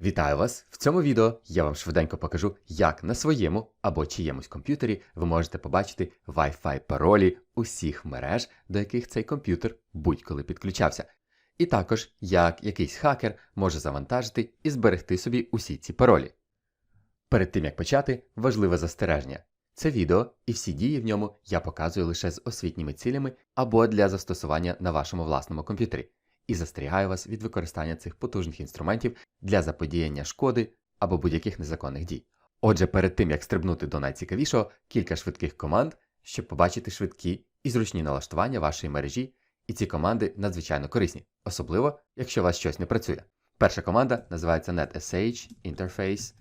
Вітаю вас! В цьому відео я вам швиденько покажу, як на своєму або чиємусь комп'ютері ви можете побачити Wi-Fi паролі усіх мереж, до яких цей комп'ютер будь-коли підключався. І також, як якийсь хакер може завантажити і зберегти собі усі ці паролі. Перед тим як почати, важливе застереження. Це відео і всі дії в ньому я показую лише з освітніми цілями або для застосування на вашому власному комп'ютері і застерігаю вас від використання цих потужних інструментів для заподіяння шкоди або будь-яких незаконних дій. Отже, перед тим як стрибнути до найцікавішого, кілька швидких команд, щоб побачити швидкі і зручні налаштування вашої мережі, і ці команди надзвичайно корисні, особливо якщо у вас щось не працює. Перша команда називається NetSH Interface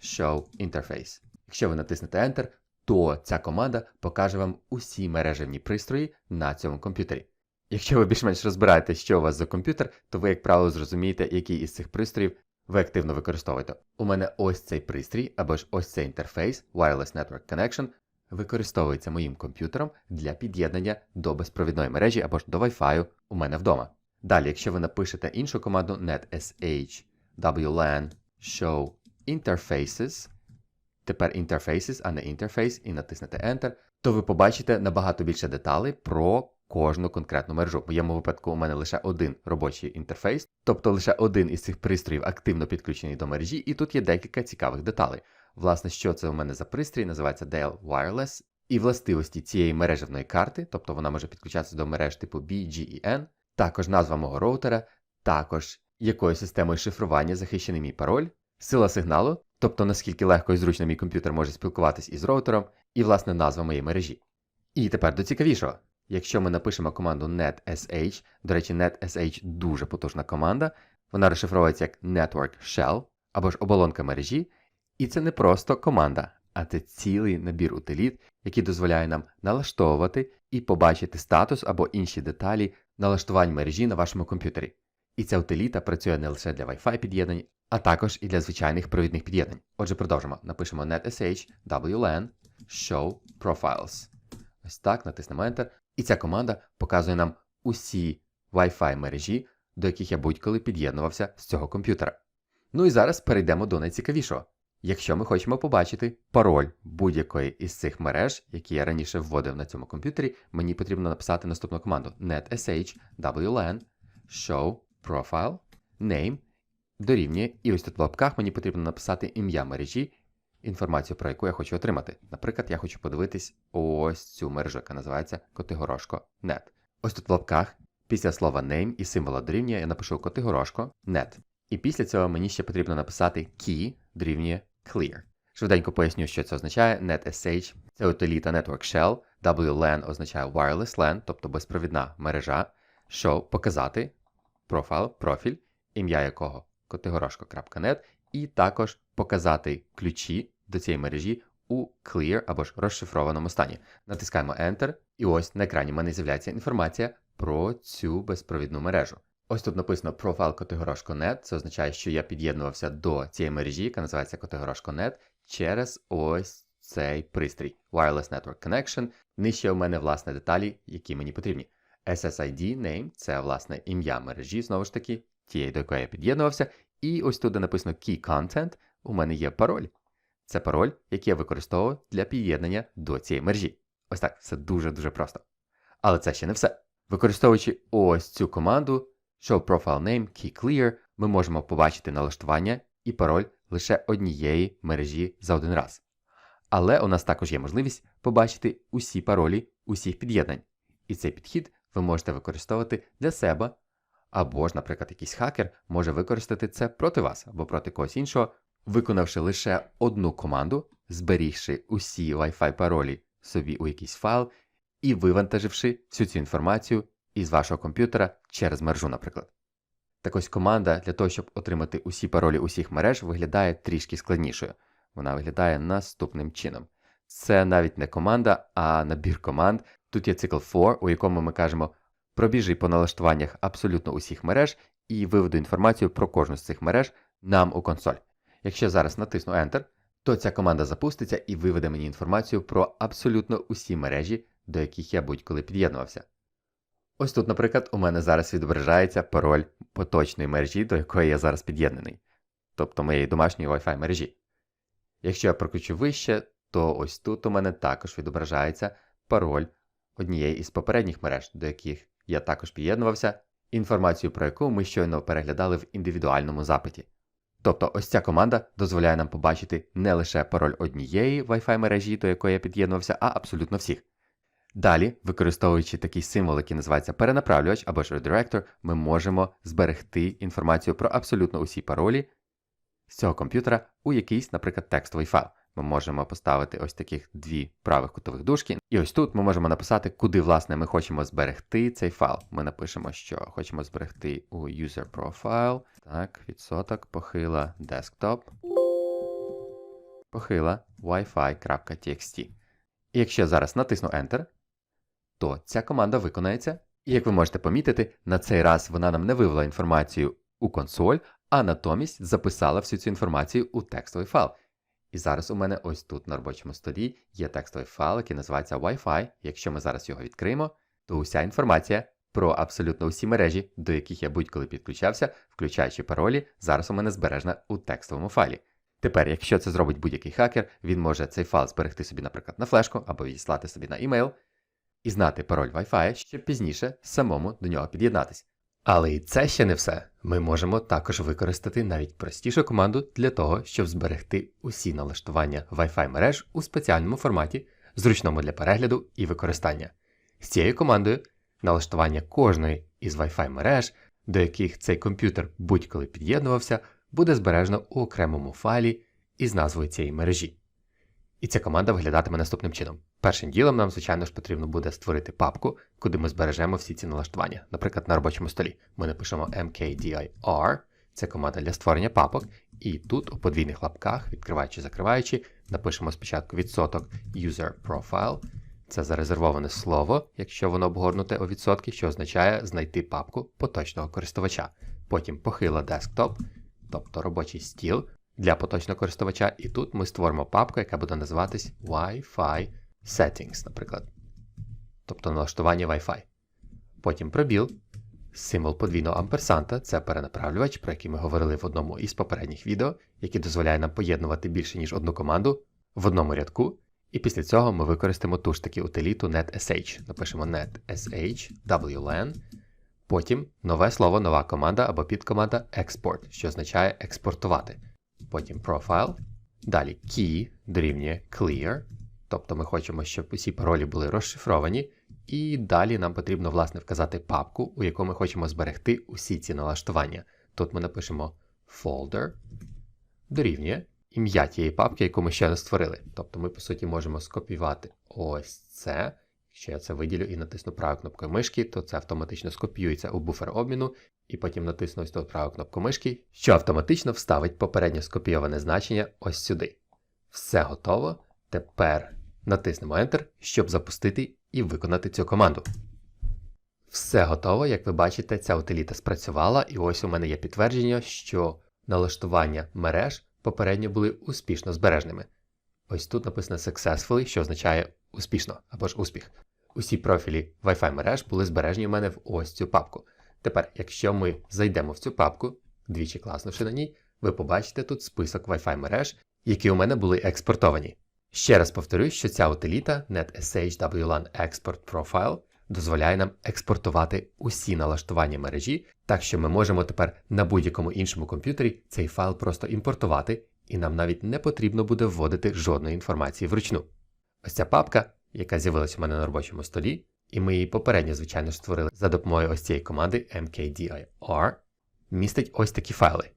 Show Interface. Якщо ви натиснете Enter, то ця команда покаже вам усі мережевні пристрої на цьому комп'ютері. Якщо ви більш-менш розбираєте, що у вас за комп'ютер, то ви, як правило, зрозумієте, який із цих пристроїв ви активно використовуєте. У мене ось цей пристрій або ж ось цей інтерфейс Wireless Network Connection використовується моїм комп'ютером для під'єднання до безпровідної мережі або ж до Wi-Fi у мене вдома. Далі, якщо ви напишете іншу команду netsh wlan show interfaces, тепер interfaces, а не interface, і натиснете Enter, то ви побачите набагато більше деталей про кожну конкретну мережу. В моєму випадку у мене лише один робочий інтерфейс, тобто лише один із цих пристроїв активно підключений до мережі, і тут є декілька цікавих деталей. Власне, що це у мене за пристрій, називається Dell Wireless, і властивості цієї мережевної карти, тобто вона може підключатися до мереж типу BGEN, також назва мого роутера, також якою системою шифрування захищений мій пароль, сила сигналу, тобто наскільки легко і зручно мій комп'ютер може спілкуватись із роутером, і власне назва моєї мережі. І тепер до цікавішого. Якщо ми напишемо команду netsh, до речі, netsh дуже потужна команда, вона розшифровується як Network Shell або ж оболонка мережі, і це не просто команда, а це цілий набір утиліт, який дозволяє нам налаштовувати і побачити статус або інші деталі налаштувань мережі на вашому комп'ютері. І ця утиліта працює не лише для Wi-Fi під'єднань, а також і для звичайних провідних під'єднань. Отже, продовжимо. Напишемо netsh wlan show profiles. Ось так, натиснемо Enter. І ця команда показує нам усі Wi-Fi мережі, до яких я будь-коли під'єднувався з цього комп'ютера. Ну і зараз перейдемо до найцікавішого. Якщо ми хочемо побачити пароль будь-якої із цих мереж, які я раніше вводив на цьому комп'ютері, мені потрібно написати наступну команду netsh wlan show profile name дорівнює, і ось тут в лапках мені потрібно написати ім'я мережі, інформацію, про яку я хочу отримати. Наприклад, я хочу подивитись ось цю мережу, яка називається Котигорошко.net. Ось тут в лапках, після слова name і символа дорівнює, я напишу Котигорошко.net. І після цього мені ще потрібно написати key дорівнює clear. Швиденько поясню, що це означає. NetSH це утиліта Network Shell, WLAN означає Wireless LAN, тобто безпровідна мережа, що показати профайл, профіль, ім'я якого котигорошко.net, і також показати ключі до цієї мережі у clear або ж розшифрованому стані. Натискаємо Enter, і ось на екрані в мене з'являється інформація про цю безпровідну мережу. Ось тут написано Profile Котигорошко.net, це означає, що я під'єднувався до цієї мережі, яка називається Котигорошко.net, через ось цей пристрій Wireless Network Connection. Нижче у мене власне деталі, які мені потрібні. SSID name це власне ім'я мережі, знову ж таки, тієї, до якої я під'єднувався. І ось тут написано Key Content, у мене є пароль. Це пароль, який я використовую для під'єднання до цієї мережі. Ось так, все дуже-дуже просто. Але це ще не все. Використовуючи ось цю команду Show Profile Name Key Clear, ми можемо побачити налаштування і пароль лише однієї мережі за один раз. Але у нас також є можливість побачити усі паролі усіх під'єднань. І цей підхід ви можете використовувати для себе, або ж, наприклад, якийсь хакер може використати це проти вас або проти когось іншого, виконавши лише одну команду, зберігши усі Wi-Fi паролі собі у якийсь файл і вивантаживши всю цю інформацію із вашого комп'ютера через мережу, наприклад. Так ось команда для того, щоб отримати усі паролі усіх мереж, виглядає трішки складнішою. Вона виглядає наступним чином. Це навіть не команда, а набір команд. Тут є цикл for, у якому ми кажемо пробіжи по налаштуваннях абсолютно усіх мереж і виведу інформацію про кожну з цих мереж нам у консоль. Якщо я зараз натисну Enter, то ця команда запуститься і виведе мені інформацію про абсолютно усі мережі, до яких я будь-коли під'єднувався. Ось тут, наприклад, у мене зараз відображається пароль поточної мережі, до якої я зараз під'єднаний. тобто моєї домашньої Wi-Fi мережі. Якщо я прокручу вище, то ось тут у мене також відображається пароль однієї із попередніх мереж, до яких я також під'єднувався, інформацію про яку ми щойно переглядали в індивідуальному запиті. Тобто ось ця команда дозволяє нам побачити не лише пароль однієї Wi-Fi мережі, до якої я під'єднувався, а абсолютно всіх. Далі, використовуючи такий символ, який називається перенаправлювач або ж редиректор, ми можемо зберегти інформацію про абсолютно усі паролі з цього комп'ютера у якийсь, наприклад, текстовий файл. Ми можемо поставити ось таких дві правих кутових дужки, і ось тут ми можемо написати, куди власне ми хочемо зберегти цей файл. Ми напишемо, що хочемо зберегти у user profile, так, відсоток, похила desktop, похила wifi.txt. І якщо я зараз натисну Enter, то ця команда виконається. І як ви можете помітити, на цей раз вона нам не вивела інформацію у консоль, а натомість записала всю цю інформацію у текстовий файл. І зараз у мене ось тут на робочому столі є текстовий файл, який називається Wi-Fi. Якщо ми зараз його відкриємо, то уся інформація про абсолютно усі мережі, до яких я будь-коли підключався, включаючи паролі, зараз у мене збережена у текстовому файлі. Тепер, якщо це зробить будь-який хакер, він може цей файл зберегти собі, наприклад, на флешку або відіслати собі на імейл і знати пароль Wi-Fi, щоб пізніше самому до нього під'єднатись. Але і це ще не все. Ми можемо також використати навіть простішу команду для того, щоб зберегти усі налаштування Wi-Fi мереж у спеціальному форматі, зручному для перегляду і використання. З цією командою налаштування кожної із Wi-Fi мереж, до яких цей комп'ютер будь-коли під'єднувався, буде збережено у окремому файлі із назвою цієї мережі. І ця команда виглядатиме наступним чином. Першим ділом нам, звичайно ж, потрібно буде створити папку, куди ми збережемо всі ці налаштування. Наприклад, на робочому столі ми напишемо mkdir, це команда для створення папок, і тут у подвійних лапках, відкриваючи закриваючи, напишемо спочатку відсоток user profile. Це зарезервоване слово, якщо воно обгорнуте у відсотки, що означає знайти папку поточного користувача. Потім похила desktop, тобто робочий стіл для поточного користувача, і тут ми створимо папку, яка буде називатись Wi-Fi Settings, наприклад. Тобто налаштування Wi-Fi. Потім пробіл, символ подвійного амперсанта це перенаправлювач, про який ми говорили в одному із попередніх відео, який дозволяє нам поєднувати більше, ніж одну команду в одному рядку. І після цього ми використаємо ту ж таки утиліту netsh. Напишемо netsh wlan. Потім нове слово, нова команда або підкоманда export, що означає експортувати. Потім profile. Далі key дорівнює clear. Тобто ми хочемо, щоб усі паролі були розшифровані. І далі нам потрібно власне вказати папку, у яку ми хочемо зберегти усі ці налаштування. Тут ми напишемо folder дорівнює ім'я тієї папки, яку ми ще не створили. Тобто ми, по суті, можемо скопіювати ось це. Якщо я це виділю і натисну правою кнопкою мишки, то це автоматично скопіюється у буфер обміну, і потім натисну ось тут праву кнопку мишки, що автоматично вставить попередньо скопійоване значення ось сюди. Все готово. Тепер натиснемо Enter, щоб запустити і виконати цю команду. Все готово, як ви бачите, ця утиліта спрацювала, і ось у мене є підтвердження, що налаштування мереж попередньо були успішно збережними. Ось тут написано Successfully, що означає успішно або ж успіх. Усі профілі Wi-Fi мереж були збережені в мене в ось цю папку. Тепер, якщо ми зайдемо в цю папку, двічі класнувши на ній, ви побачите тут список Wi-Fi мереж, які у мене були експортовані. Ще раз повторюсь, що ця утиліта NetSHWLAN Export Profile дозволяє нам експортувати усі налаштування мережі, так що ми можемо тепер на будь-якому іншому комп'ютері цей файл просто імпортувати, і нам навіть не потрібно буде вводити жодної інформації вручну. Ось ця папка, яка з'явилася у мене на робочому столі, і ми її попередньо, звичайно, створили за допомогою ось цієї команди mkdir, містить ось такі файли.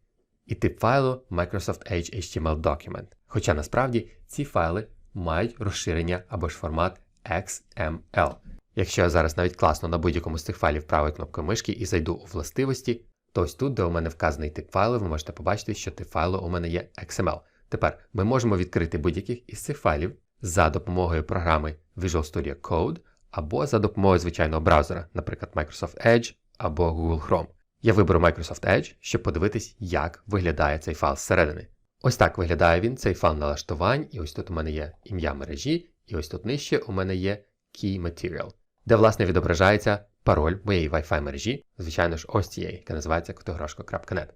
І тип файлу Microsoft Edge HTML Document. Хоча насправді ці файли мають розширення або ж формат XML. Якщо я зараз навіть класно на будь-якому з цих файлів правою кнопкою мишки і зайду у властивості, то ось тут, де у мене вказаний тип файлу, ви можете побачити, що тип файлу у мене є XML. Тепер ми можемо відкрити будь-яких із цих файлів за допомогою програми Visual Studio Code або за допомогою звичайного браузера, наприклад, Microsoft Edge або Google Chrome. Я виберу Microsoft Edge, щоб подивитись, як виглядає цей файл зсередини. Ось так виглядає він, цей файл налаштувань, і ось тут у мене є ім'я мережі, і ось тут нижче у мене є Key Material, де, власне, відображається пароль моєї Wi-Fi мережі, звичайно ж, ось цієї, яка називається котогрошко.net.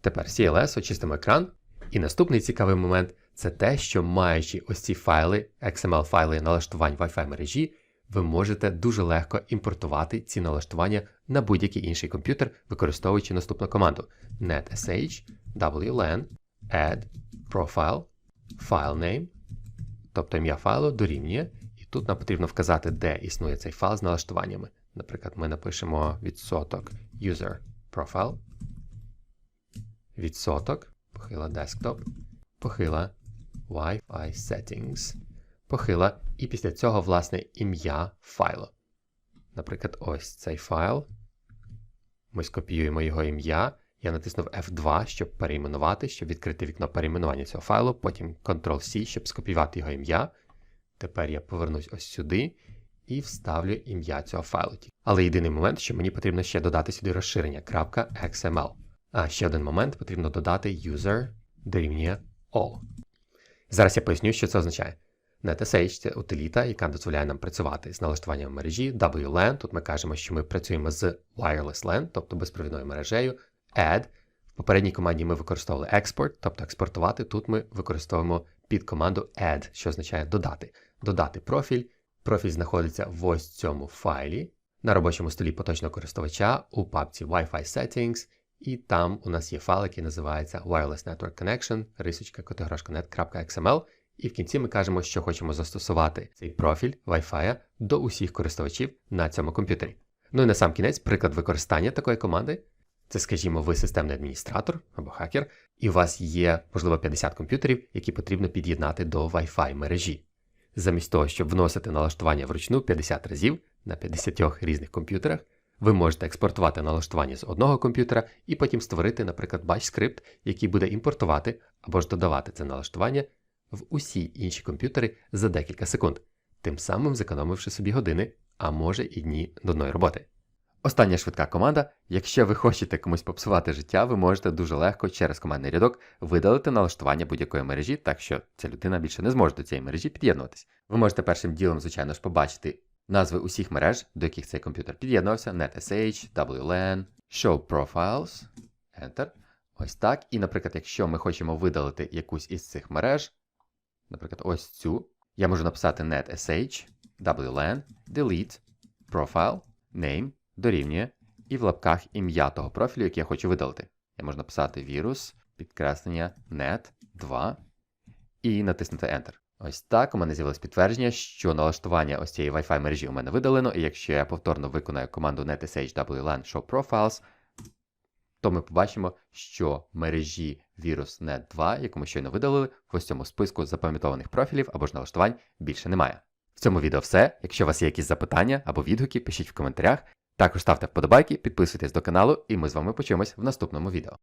Тепер CLS, очистимо екран. І наступний цікавий момент це те, що маючи ось ці файли, XML-файли налаштувань Wi-Fi мережі, ви можете дуже легко імпортувати ці налаштування на будь-який інший комп'ютер, використовуючи наступну команду netsh wlan add profile filename, тобто ім'я файлу дорівнює, і тут нам потрібно вказати, де існує цей файл з налаштуваннями. Наприклад, ми напишемо відсоток user profile, відсоток, похила desktop, похила Wi-Fi settings, похила, і після цього, власне, ім'я файлу. Наприклад, ось цей файл. Ми скопіюємо його ім'я. Я натиснув F2, щоб перейменувати, щоб відкрити вікно перейменування цього файлу, потім Ctrl-C, щоб скопіювати його ім'я. Тепер я повернусь ось сюди і вставлю ім'я цього файлу. Але єдиний момент, що мені потрібно ще додати сюди розширення .xml. А ще один момент потрібно додати user дорівнює all. Зараз я поясню, що це означає. NetSH – це утиліта, яка дозволяє нам працювати з налаштуванням мережі, WLAN. Тут ми кажемо, що ми працюємо з Wireless LAN, тобто безпровідною мережею. Add. В попередній команді ми використовували export, тобто експортувати. Тут ми використовуємо під команду add, що означає додати. Додати профіль. Профіль знаходиться в ось цьому файлі на робочому столі поточного користувача у папці Wi-Fi Settings, і там у нас є файл, який називається Wireless Network Connection, рисочка. І в кінці ми кажемо, що хочемо застосувати цей профіль Wi-Fi до усіх користувачів на цьому комп'ютері. Ну і на сам кінець, приклад використання такої команди. Це, скажімо, ви системний адміністратор або хакер, і у вас є, можливо, 50 комп'ютерів, які потрібно під'єднати до Wi-Fi мережі. Замість того, щоб вносити налаштування вручну 50 разів на 50 різних комп'ютерах, ви можете експортувати налаштування з одного комп'ютера і потім створити, наприклад, батч-скрипт, який буде імпортувати або ж додавати це налаштування в усі інші комп'ютери за декілька секунд, тим самим зекономивши собі години, а може і дні додної роботи. Остання швидка команда. Якщо ви хочете комусь попсувати життя, ви можете дуже легко через командний рядок видалити налаштування будь-якої мережі, так що ця людина більше не зможе до цієї мережі під'єднуватись. Ви можете першим ділом, звичайно ж, побачити назви усіх мереж, до яких цей комп'ютер під'єднувався: NetSH, WLAN, Show Profiles, Enter. Ось так. І, наприклад, якщо ми хочемо видалити якусь із цих мереж, наприклад, ось цю, я можу написати netsh, wlan, delete, profile, name, дорівнює, і в лапках ім'я того профілю, який я хочу видалити. Я можу написати вірус, підкреслення net 2 і натиснути Enter. Ось так у мене з'явилось підтвердження, що налаштування ось цієї Wi-Fi мережі у мене видалено, і якщо я повторно виконаю команду netsh wlan show profiles, то ми побачимо, що мережі virusnet 2, яку ми щойно видалили, в ось цьому списку запам'ятованих профілів або ж налаштувань більше немає. В цьому відео все. Якщо у вас є якісь запитання або відгуки, пишіть в коментарях. Також ставте вподобайки, підписуйтесь до каналу, і ми з вами почуємось в наступному відео.